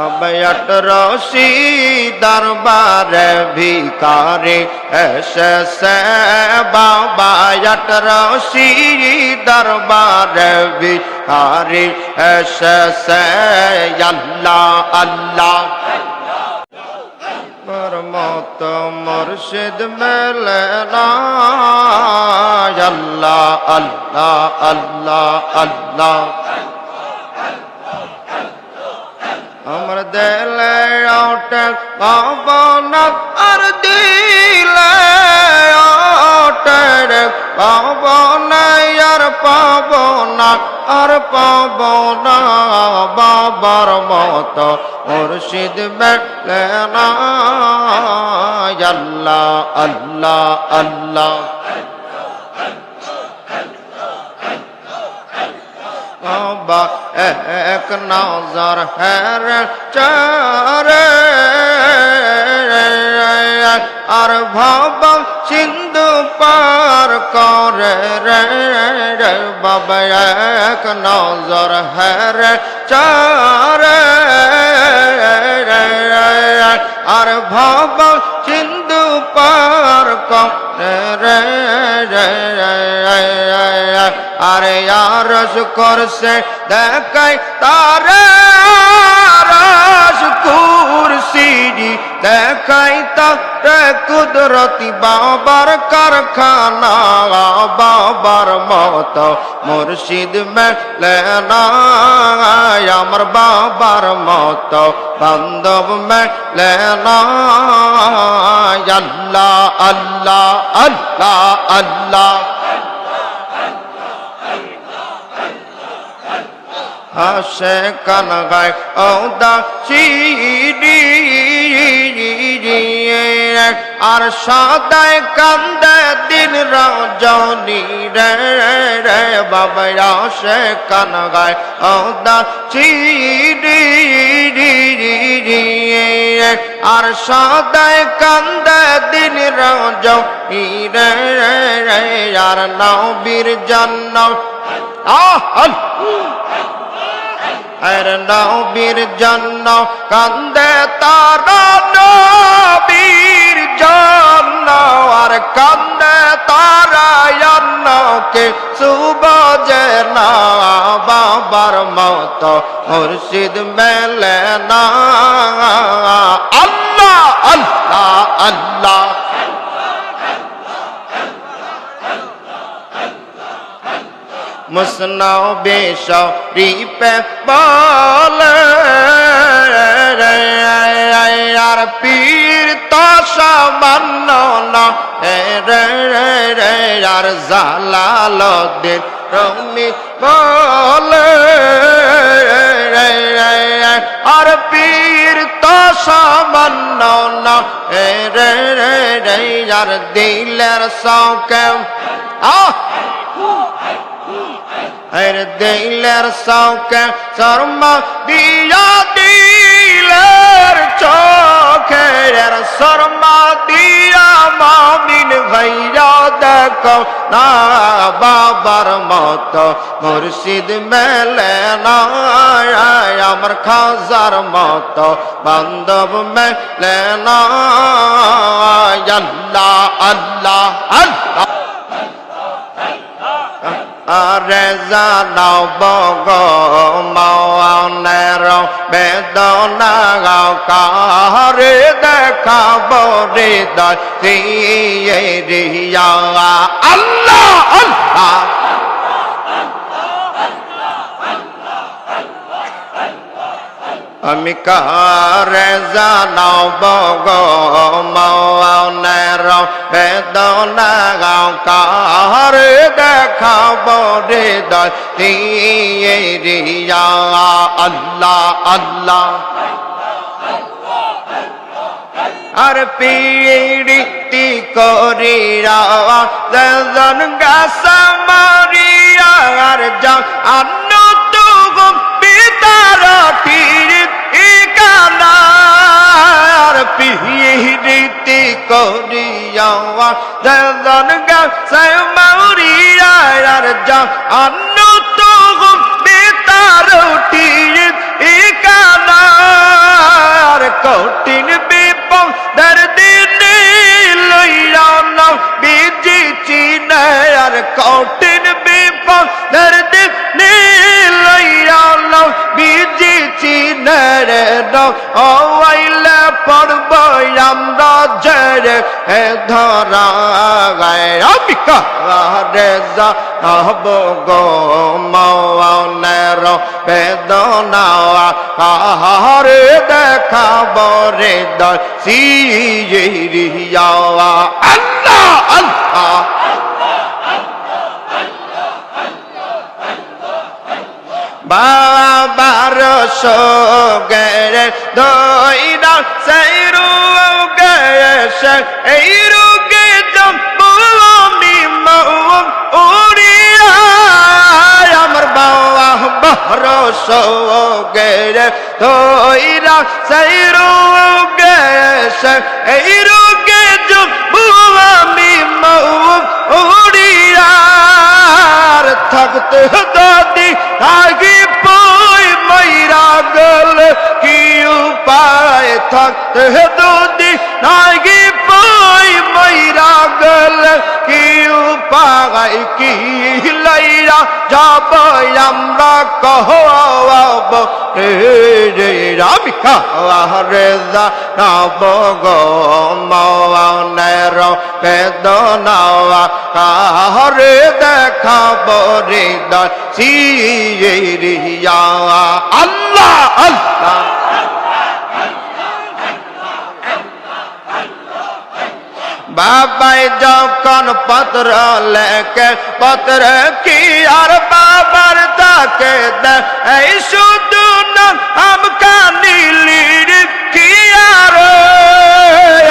বাবায়ট রশি দরবারে ভিকারে এসে বাবায়ট রশি দরবারে ভিকারে এসে আল্লাহ আল্লাহ। মত মুর্শিদ মেলে আল্লাহ আল্লাহ আল্লাহ আল্লাহ আমার দেলে ওটে পাবনা আর দিলে ওটে রে আর পাবনা আর পাবনা বাবার মত মুর্শিদ বেটলে না আল্লাহ আল্লাহ আল্লাহ বাবা এক নজর হের চারে আর ভাব সিন্ধু পার করে রে বাবা এক নজর হের চারে আর ভাব সিন্ধু পার করে রে রে আরে আরস করছে দেখাই তারে আরস কুরসি দেখাই তারে কুদরতি বাবার কারখানা বাবার মত মুর্শিদ মেলে না আমার বাবার মত বান্ধব মেলে না আল্লাহ আল্লাহ আল্লাহ আল্লাহ আর সদায় কান্দে দিন রজনী রে রে, বাবা আসে কান গায় ঔদা সিডি আর সদায় কান্দে দিন রজনী রে রে আর নাও বীর জন্ম। আহ আর নবীর জন্য কান্দে তারা নবীর জন্য আর কান্দে তারা কে সুবজে না বাবার মত মুর্শিদ মেলে না আল্লাহ আল্লাহ আল্লাহ মুসনাও বেশ রিপে বল। আর পীর তো সামান্য রে আর জালালদের রমি বল। আর পীর তো সামান্য রে আর দিলের সৌকে আহ! আর দিলের সৌকে শর্মা দিয়া দিলের চোখের শর্মা দিয়া মামিন ভাইয়া দেখো না বাবার মত মুর্শিদ মেলে না আমার আরে জানাও বগ মাওয়ানের বেদনা কারে দেখাব হৃদয় দিয়ে রিয়া আল্লাহ আল্লাহ আমি কারে জানাও বগ মাওয়ানের বেদনা কারে দেখাব হৃদয় দিয়ে আল্লাহ আল্লাহ। আর পিড়িতি করিয়া জন গাছ মারিয়া, আর যা আন্ন তু পিতার তার পিহিরিতি করিয়া দন গাছে মৌরিয়ার যা অন্ন তো বেতার উঠিয়ে ইকানার কঠিন বিপদ দর্দি লইয়া নাও বিজি চিনার কঠিন বিপদ দর্দি লইয়া নাও বিজি চিনার জেরে হে ধরা আমি কারে যা হব গো মৌনের বেদনা, কাহারে দেখাব রে দর্শিয়া আল্লাহ আল্লাহ বাবার সগেরে দইরা সেই এই রোগে উড়িয়া আমার বাবা বহর সগেরে দইরা সেই রোগে এই রোগে মৌম উড়িয়া থাকতে দাদি আগে পই ময়রা গল, কি উপায় থাকতে দাদি আগে উপায় কি লাইরা যাব আমরা কহব রে রামিকা রে দা নব গো মনের বেদনা কাহরে দেখাব রে দিয়া আল্লাহ আল্লাহ। বাবাই যখন পত্র লেকে পত্র কি আর বাবার তাকে দে এই শুধু আমকা নীলির কি আর?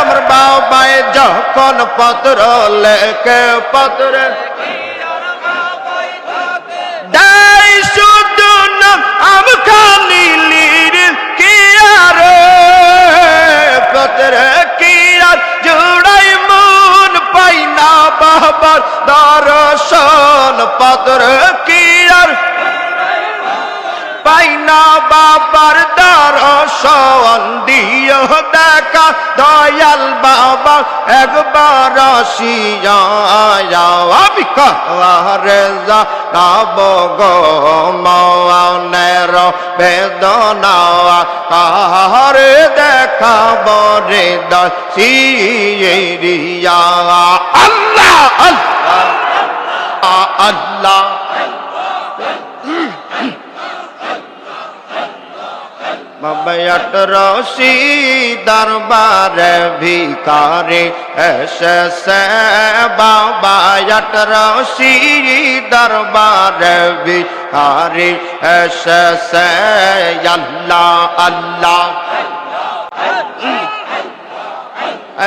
আমার বাবাই যখন পত্র লেকে পত্র দেয়। একবার শিয়া আমি কারে যা নব গো মনের বেদনা। কারে দেখাব রে দিয়া আল্লাহ আল্লাহ আল্লাহ। মবয়ট রশি দরবার ভিকারে এস বাবায়ট রশি দরবার ভিকারে এস আল্লাহ আল্লাহ।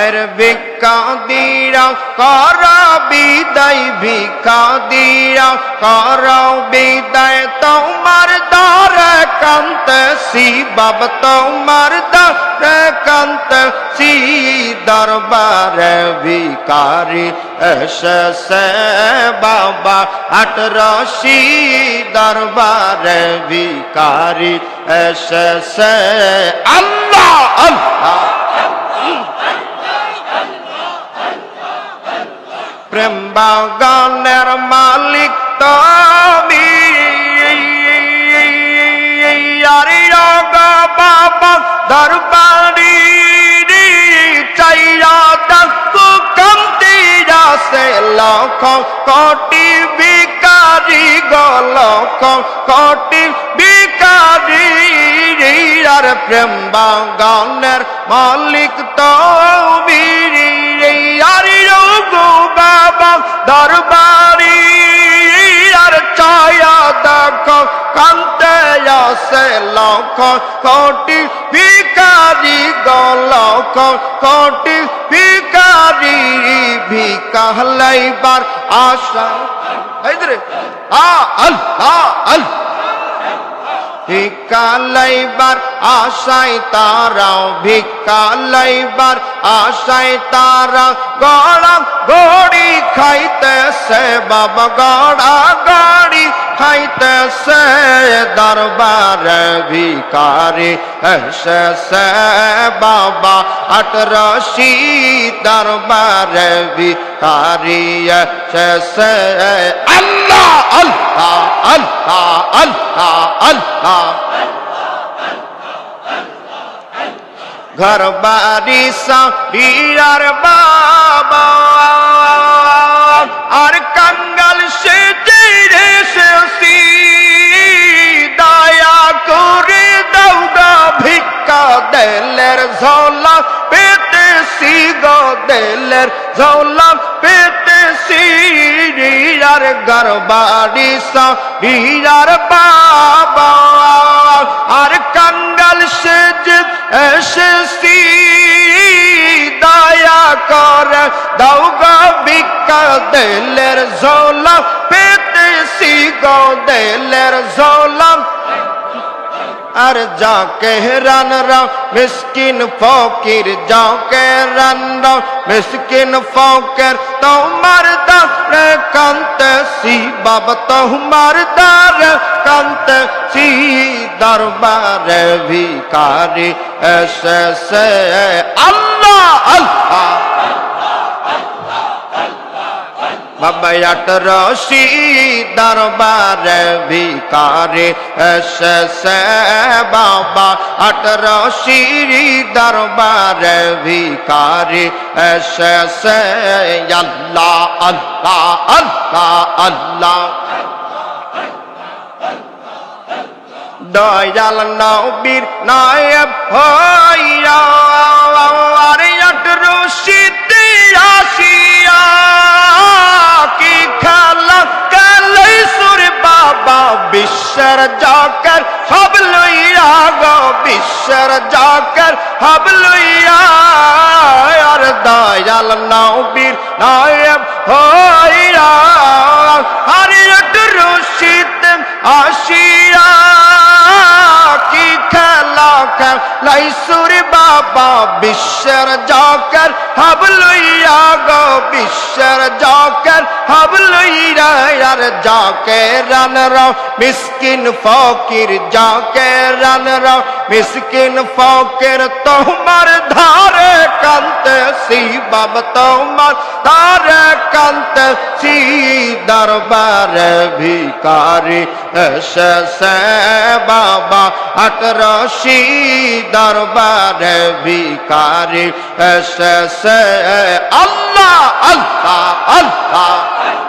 আর ভিক্ষা দিরা কর বিদায় ভিক্ষা দিরা কর বিদায়, তোমার দর কান্ত সি বাব তোমার দর কান্ত সি দরবার ভিকারি এস বাবা, আট রশি দরবার ভিকারি এস আল্লাহ আল্লাহ প্রেম বাগানের মালিক তুমি কোটি বিকারি গলক্ষ কোটি বিকারি আর প্রেম বাগানের মালিক রগু বাবা, দরবারি আর ছায়া দেখো কান্তে আসে লক্ষ কোটি ভিকারি গলক্ষ কোটি ভিকারি ভিকালাইবার আশা এই রে আ আল আ আল ভিক্ষা লইবার আশায় তারাও ভিক্ষা লইবার আশায় তারা গড়া গড়ি খাইতেছে বাবা গড়া গড়ি খাইতেছে দরবার ভিকারি এসেছে বাবা আটরশি দরবার ভিকারি এসেছে আল্লাহ আল্লাহ আল্লাহ আল্লাহ আল্লাহ ঘর বাড়ি সারিয়ার বাবা আর কাঙ্গাল সে জেরে শেষি দয়া করে দাউগা ভিক্ষা দেলের ঝোলা পেতেছি গো দেলের ঝোলা পেতেছি আর ঘর বাড়ি সারিয়ার বাবা। আর কাঙ্গাল সে যে এসেছি, দয়া কর দাও গো ভিক্ষা দেলের ঝোলা পেতেছি গো দেলের ঝোলা আর যাকে রান রাও মিসকিন ফকির, যাকে রান রাও মিসকিন ফকির, তোমার দারে কান্তে সি বাবা, তোমার দারে কান্তে সি দরবারে ভিকারি এসে সে আল্লাহ বাবা আটরশি দরবারে ভিকারে এসে বাবা আটরশি দরবারে ভিকারে এসে আল্লাহ আল্লাহ আল্লাহ আল্লাহ। দয়াল নবীর নায়ব হইয়া আরে আটরশিতে আসিয়া কি কালাই সুর বাবা, বিশ্বের জাকর। সব লইয়া গো বিশ্বের জাকর। সব লইয়া, আর দয়াল নবীর নায়ব হইয়া। আরে আটরশিতে আসিয়া, কি খেলা খেলাই সুর বাবা, বিশ্বের জকর। হাবলইয়া গো বিশ্বের জকর। হাবলইয়া আর যাকে রান রাও, মিসকিন ফকির যাকে রান রাও, মিসকিন ফকির তোমার ধারে কান্তে সি বাবা তোমার ধারে কান্তে সি দরবারে ভিকারি এসে বাবা আটরশি দরবারে ভিকারি এসে আল্লাহ আল্লাহ আল্লাহ।